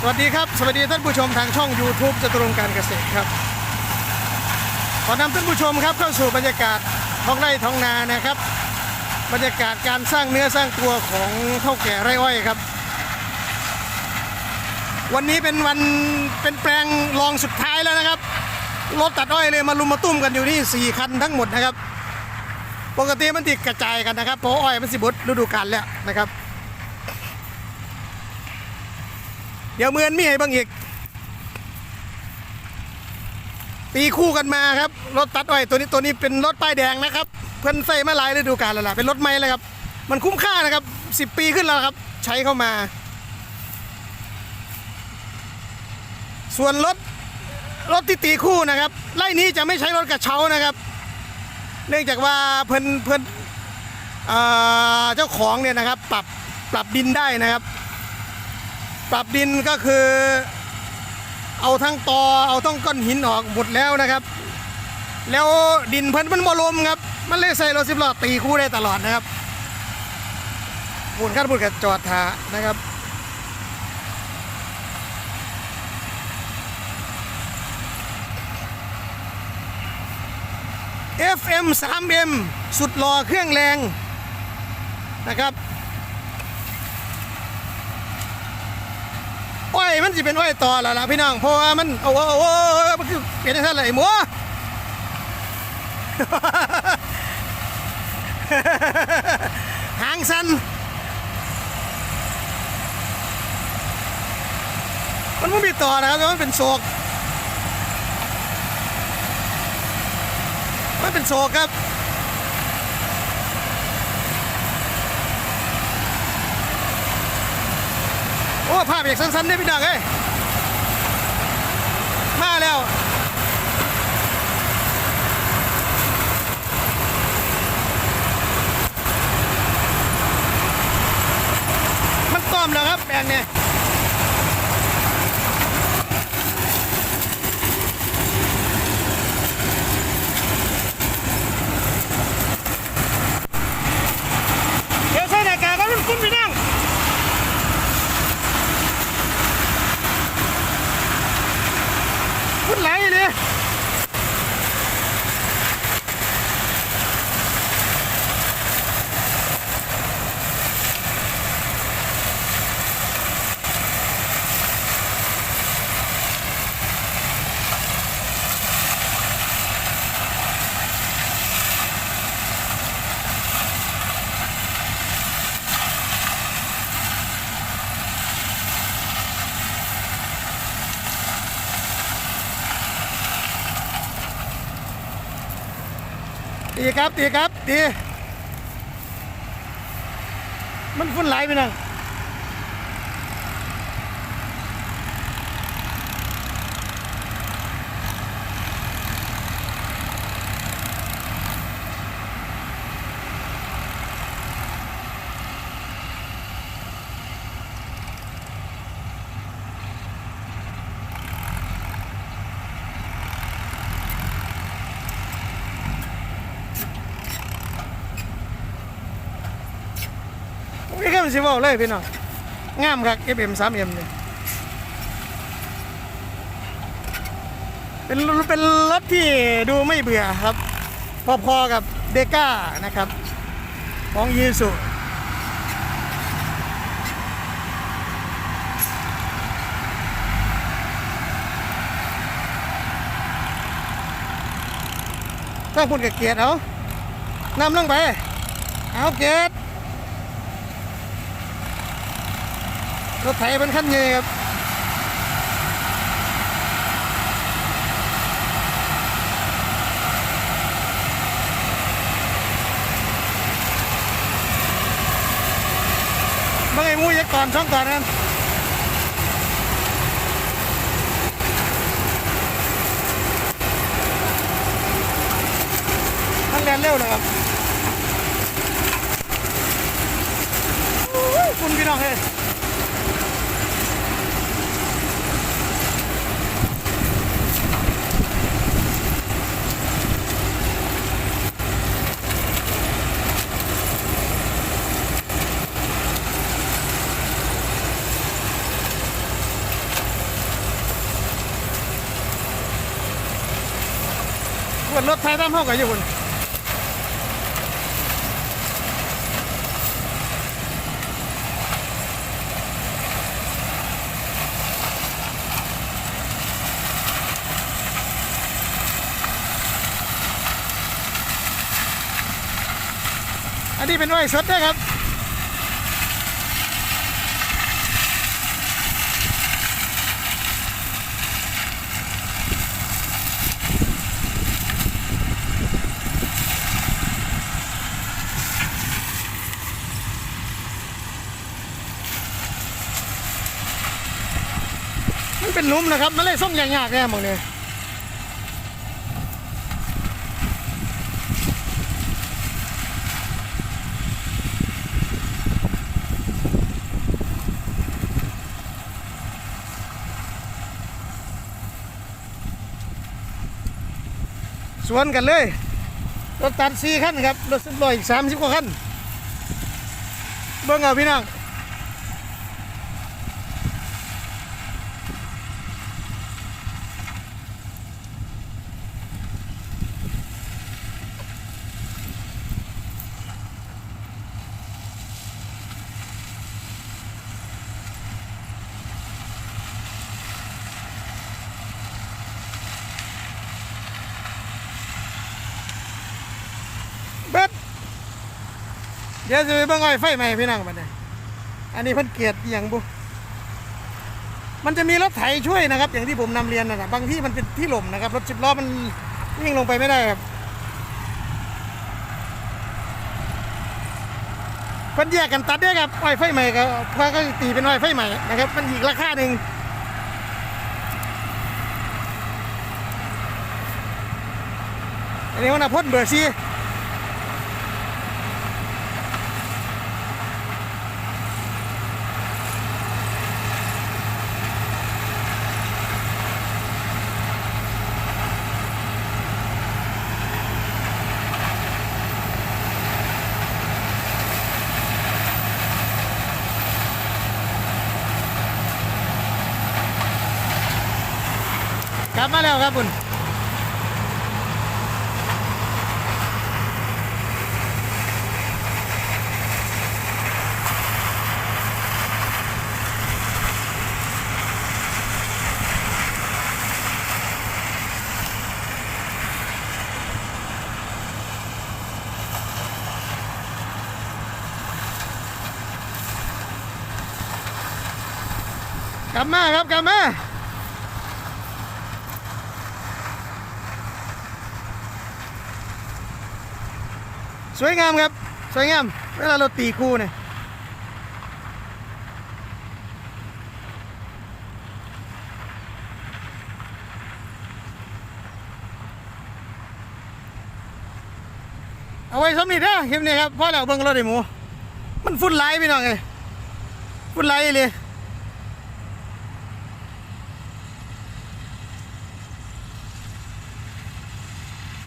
สวัสดีครับ สวัสดีท่านผู้ชมทางช่อง YouTube จตุรงการเกษตรครับ ขอนำท่านผู้ชมครับเข้าสู่บรรยากาศท้องไร่ท้องนานะครับ บรรยากาศการสร้างเนื้อสร้างตัวของเท่าแก่ไร่อ้อยครับ วันนี้เป็นวันเป็นแปลงรองสุดท้ายแล้วนะครับรถตัดอ้อยเลยมาลุมมาตุ้มกันอยู่ที่4คันทั้งหมดนะครับ ปกติมันติดกระจายกันนะครับเพราะอ้อยมันสิบดฤดูกาลแล้วนะครับ เดี๋ยวเมือนมีให้บ้างอีก ตีคู่กันมาครับ รถตัดอ้อยตัวนี้ตัวนี้เป็นรถป้ายแดงนะครับ เพิ่นใส่มาหลายฤดูกาลแล้วล่ะเป็นรถใหม่เลยครับ มันคุ้มค่านะครับ10ปีขึ้นแล้วครับ ใช้เข้ามา ส่วนรถรถที่ตีคู่นะครับ ไล่นี้จะไม่ใช้รถกระเช้านะครับ เนื่องจากว่าเพิ่นเพิ่นเอ่อเจ้าของเนี่ยนะครับ ปรับปรับดินได้นะครับ ปรับดินก็คือ เอาทั้งตอเอาทั้งก้อนหินออกหมดแล้วนะครับ แล้วดินเพิ่นมันบลมครับ มันเลยใส่รถสิบล้อตีคู่ได้ตลอดนะครับบุญขั้นบุญกับจอดทานะครับ FM 3M สุดหล่อเครื่องแรงนะครับ อยมันจะเป็นอ้อยต่อแล้วล่ะพี่น้องเพราะว่ามันโอ้โหโอ้โหมันคือเป็นท่านอะไรหมัวหางสันมันไม่มีต่อนะครับมันเป็นโศกมันเป็นโศกครับ โอ้ภาพอยากสั้นๆได้พี่น้องเอ้ยมาแล้วมันต้อมแล้วครับแบงเนี่ยเดี๋ยวใส่หน้ากากก็มันคุ้นพี่น้อง พูดไรเลย ตีครับตีครับตีมันฟุ้นไหลไปนั่ง มันสิบอกเลยพี่น้องงามครับ FM 3M เนี่ยเป็นเป็นรถที่ดูไม่เบื่อครับ พอๆกับเดก้านะครับ ของยีสุถ้าพูดกับเกียรติเอานำลงไป เอาเกียรติ รถไถเป็นขั้นใหญ่ครับเมื่อไงมูยักก่อนช่องก่อนนั้นท่านแลนเร็วเลยครับคุณพี่น้องเฮ้ กับรถไทยตามห้องกันอยู่คุณอันนี้เป็นไว้สดนะครับ เป็นลุมนะครับมันเลยส่งยากๆแน่หมองเนี่ยสวนกันเลยรถตัดสี่ขั้นครับรถสิบล้ออีกสามสิบกว่าขั้นเบิ่งเอาพี่น้อง เบ็ด เดี๋ยวจะไปเบิ่งไอ้ไฟใหม่พี่น้องบัดนี้อันนี้เพิ่นเกียรติอย่างบุมันจะมีรถไถช่วยนะครับ อย่างที่ผมนำเรียนนะนะบบางที่มันเป็นที่หล่มนะครับรถสิบล้อมันวิ่งลงไปไม่ได้ครับเพิ่นแยกกันตัดได้ครับไอ้ไฟใหม่ก็พาก็ตีเป็นไอ้ไฟใหม่นะครับมันอีกราคาหนึ่งอันนี้ว่านาพ่นเบอร์ซี กลับมาแล้วครับคุณกลับมาครับกลับมา สวยงามครับ สวยงาม เวลาเราตีคู่เนี่ยเอาไว้สำนิดนะคลิปนี้ครับพ่อแล้วเบิ่งรถไอหมู มันฟุ้นไหลพี่น้องเลยฟุ้นไหลเลย